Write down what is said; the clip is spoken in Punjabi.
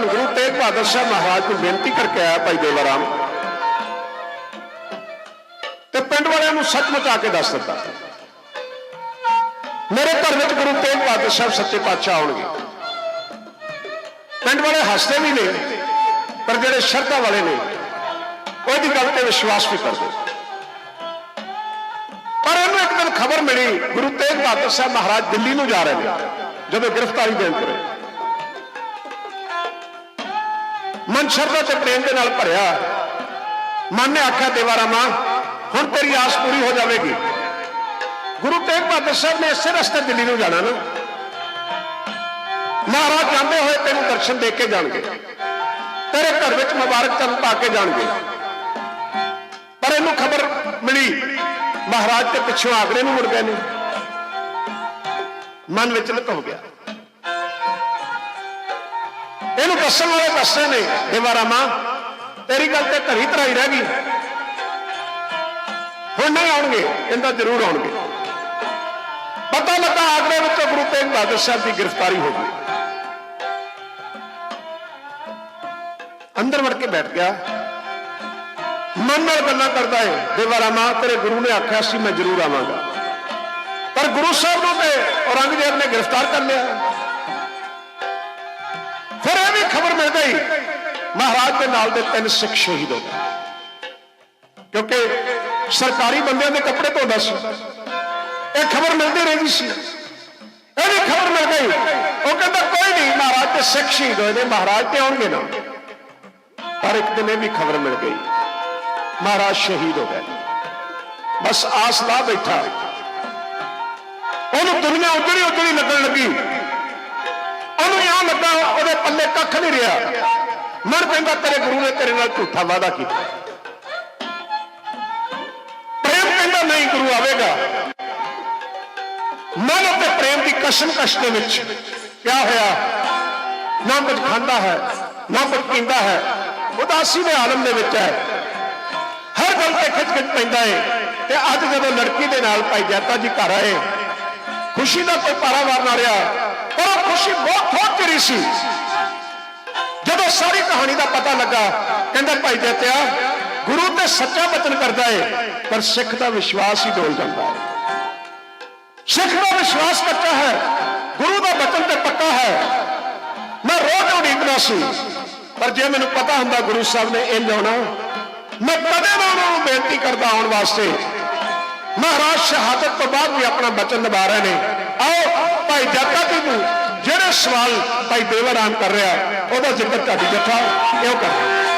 ਧੰਨ ਗੁਰੂ ਤੇਗ ਬਹਾਦਰ ਸਾਹਿਬ ਮਹਾਰਾਜ ਨੂੰ ਬੇਨਤੀ ਕਰਕੇ ਆਇਆ ਭਾਈ ਦੇਵਾ ਰਾਮ ਤੇ ਪਿੰਡ ਵਾਲਿਆਂ ਨੂੰ ਸੱਚ ਮਚਾ ਕੇ ਦੱਸ ਦਿੱਤਾ। ਮੇਰੇ ਘਰ ਵਿੱਚ ਗੁਰੂ ਤੇਗ ਬਹਾਦਰ ਸਾਹਿਬ ਸੱਚੇ ਪਾਤਸ਼ਾਹ ਆਉਣਗੇ। ਪਿੰਡ ਵਾਲੇ ਹੱਸਦੇ ਵੀ ਨੇ, ਪਰ ਜਿਹੜੇ ਸ਼ਰਧਾ ਵਾਲੇ ਨੇ, ਉਹਦੀ ਗੱਲ ਤੇ ਵਿਸ਼ਵਾਸ ਵੀ ਕਰਦੇ। ਪਰ ਇਹਨੂੰ ਇੱਕ ਦਿਨ ਖਬਰ ਮਿਲੀ, ਗੁਰੂ ਤੇਗ ਬਹਾਦਰ ਸਾਹਿਬ ਮਹਾਰਾਜ ਦਿੱਲੀ ਨੂੰ ਜਾ ਰਹੇ ਨੇ, ਜਦੋਂ ਗ੍ਰਿਫਤਾਰੀ ਦੇਣ ਤੁਰੇ ਮਨ ਸ਼ਰਧਾ ਤੇ ਪ੍ਰੇਮ ਦੇ ਨਾਲ ਭਰਿਆ। ਮਨ ਨੇ ਆਖਿਆ ਦੇਵਾਰਾ ਰਾਮਾ, ਹੁਣ ਤੇਰੀ ਆਸ ਪੂਰੀ ਹੋ ਜਾਵੇਗੀ। ਗੁਰੂ ਤੇਗ ਬਹਾਦਰ ਸਾਹਿਬ ਨੇ ਇਸੇ ਰਸਤੇ ਦਿੱਲੀ ਨੂੰ ਜਾਣਾ ਨਾ। ਮਹਾਰਾਜ ਜਾਂਦੇ ਹੋਏ ਤੈਨੂੰ ਦਰਸ਼ਨ ਦੇ ਕੇ ਜਾਣਗੇ। ਤੇਰੇ ਘਰ ਵਿੱਚ ਮੁਬਾਰਕ ਚੰਨ ਪਾ ਕੇ ਜਾਣਗੇ। ਪਰ ਇਹਨੂੰ ਖਬਰ ਮਿਲੀ, ਮਹਾਰਾਜ ਤੇ ਪਿੱਛੋਂ ਆਗਰੇ ਨੂੰ ਮੁੜ ਗਏ ਨੇ। ਮਨ ਵਿੱਚ ਲੁਕ ਹੋ ਗਿਆ। ਇਹਨੂੰ ਦੱਸਣ ਵਾਲੇ ਦੱਸਦੇ ਨੇ। ਦੇਵਾ ਮਾਂ ਤੇਰੀ ਗੱਲ ਤੇ ਘਰੀ ਧਰਾਈ ਰਹਿ ਗਈ। ਹੁਣ ਨਹੀਂ ਆਉਣਗੇ ਇਹਦਾ ਜ਼ਰੂਰ ਆਉਣਗੇ। ਪਤਾ ਲੱਗਾ ਆਗਰੇ ਵਿੱਚ ਗੁਰੂ ਤੇਗ ਬਹਾਦਰ ਸਾਹਿਬ ਦੀ ਗ੍ਰਿਫਤਾਰੀ ਹੋ ਗਈ। ਅੰਦਰ ਵੜ ਕੇ ਬੈਠ ਗਿਆ। ਮਨ ਨਾਲ ਗੱਲਾਂ ਕਰਦਾ ਹੈ ਦੇਵਾ ਮਾਂ ਤੇਰੇ ਗੁਰੂ ਨੇ ਆਖਿਆ ਸੀ ਮੈਂ ਜ਼ਰੂਰ ਆਵਾਂਗਾ। ਪਰ ਗੁਰੂ ਸਾਹਿਬ ਨੂੰ ਤੇ ਔਰੰਗਜ਼ੇਬ ਨੇ ਗ੍ਰਿਫਤਾਰ ਕਰ ਲਿਆ। ਫਿਰ ਇਹ ਵੀ ਖਬਰ ਮਿਲ ਗਈ ਮਹਾਰਾਜ ਦੇ ਨਾਲ ਦੇ ਤਿੰਨ ਸਿੱਖ ਸ਼ਹੀਦ ਹੋ ਗਏ। ਕਿਉਂਕਿ ਸਰਕਾਰੀ ਬੰਦਿਆਂ ਦੇ ਕੱਪੜੇ ਧੋਦਾ ਸੀ। ਇਹ ਖਬਰ ਮਿਲਦੀ ਰਹਿੰਦੀ ਸੀ। ਇਹ ਵੀ ਖਬਰ ਮਿਲ ਗਈ ਉਹ ਕਹਿੰਦਾ, ਕੋਈ ਨਹੀਂ, ਮਹਾਰਾਜ ਤੇ ਸਿੱਖ ਸ਼ਹੀਦ ਹੋਏ ਨੇ, ਮਹਾਰਾਜ ਤੇ ਆਉਣਗੇ ਨਾ। ਪਰ ਇੱਕ ਦਿਨ ਇਹ ਵੀ ਖਬਰ ਮਿਲ ਗਈ। ਮਹਾਰਾਜ ਸ਼ਹੀਦ ਹੋ ਗਏ। ਬਸ ਆਸ ਲਾ ਬੈਠਾ। ਉਹਨੂੰ ਦੁਨੀਆ ਉਜੜੀ ਉਜੜੀ ਲੱਗਣ ਲੱਗੀ। ਉਹਨੂੰ ਇਉਂ ਲੱਗਾ ਉਹਦੇ ਪੱਲੇ ਕੱਖ ਨਹੀਂ ਰਿਹਾ। ਮਰ ਕਹਿੰਦਾ ਤੇਰੇ ਗੁਰੂ ਨੇ ਤੇਰੇ ਨਾਲ ਝੂਠਾ ਵਾਅਦਾ ਕੀਤਾ। ਪ੍ਰੇਮ ਕਹਿੰਦਾ ਨਹੀਂ ਗੁਰੂ ਆਵੇਗਾ। ਮਨ ਅਤੇ ਪ੍ਰੇਮ ਦੀ ਕਸ਼ਮਕਸ਼ ਦੇ ਵਿੱਚ ਕਿਆ ਹੋਇਆ? ਨਾ ਕੁਝ ਖਾਂਦਾ ਹੈ, ਨਾ ਕੁਝ ਪੀਂਦਾ ਹੈ। ਉਦਾਸੀ ਦੇ ਆਲਮ ਦੇ ਵਿੱਚ ਹੈ। ਹਰ ਗੱਲ ਤੇ ਖਿੱਚ ਖਿੱਚ ਪੈਂਦਾ ਹੈ ਤੇ ਅੱਜ ਜਦੋਂ ਲੜਕੀ ਦੇ ਨਾਲ ਭਾਈ ਜੈਤਾ ਜੀ ਘਰ ਆਏ, ਖੁਸ਼ੀ ਦਾ ਕੋਈ ਪਾਰਾਵਾਰ ਨਾ ਰਿਹਾ ਪਰ ਉਹ ਬਹੁਤ ਥੋੜ ਸੀ। ਜਦੋਂ ਸਾਰੀ ਕਹਾਣੀ ਦਾ ਪਤਾ ਲੱਗਾ, ਕਹਿੰਦਾ ਭਾਈ ਜੈਤਿਆ ਗੁਰੂ ਤੇ ਸੱਚਾ ਬਚਨ ਕਰਦਾ ਹੈ ਪਰ ਸਿੱਖ ਦਾ ਵਿਸ਼ਵਾਸ ਹੀ ਡੋਲ ਜਾਂਦਾ ਹੈ ਸਿੱਖ ਦਾ ਵਿਸ਼ਵਾਸ ਕੱਚਾ ਹੈ, ਗੁਰੂ ਦਾ ਬਚਨ ਤੇ ਪੱਕਾ ਹੈ। ਮੈਂ ਰੋਜ਼ ਉਡੀਕਦਾ ਸੀ, ਪਰ ਜੇ ਮੈਨੂੰ ਪਤਾ ਹੁੰਦਾ ਗੁਰੂ ਸਾਹਿਬ ਨੇ ਇੰਜ ਆਉਣਾ ਮੈਂ ਕਦੇ ਨਾ ਉਹਨਾਂ ਨੂੰ ਬੇਨਤੀ ਕਰਦਾ ਆਉਣ ਵਾਸਤੇ, ਮਹਾਰਾਜ ਸ਼ਹਾਦਤ ਤੋਂ ਬਾਅਦ ਵੀ ਆਪਣਾ ਬਚਨ ਨਿਭਾ ਰਹੇ ਨੇ। ਆਓ, ਭਾਈ ਜੱਟਾ ਜੀ ਨੂੰ ਜਿਹੜੇ ਸਵਾਲ ਭਾਈ ਦੇਵਰ ਰਾਮ ਕਰ ਰਿਹਾ ਉਹਦਾ ਜ਼ਿਕਰ ਤੁਹਾਡੀ ਜੱਥਾ ਕਿਉਂ ਕਰ ਰਿਹਾ।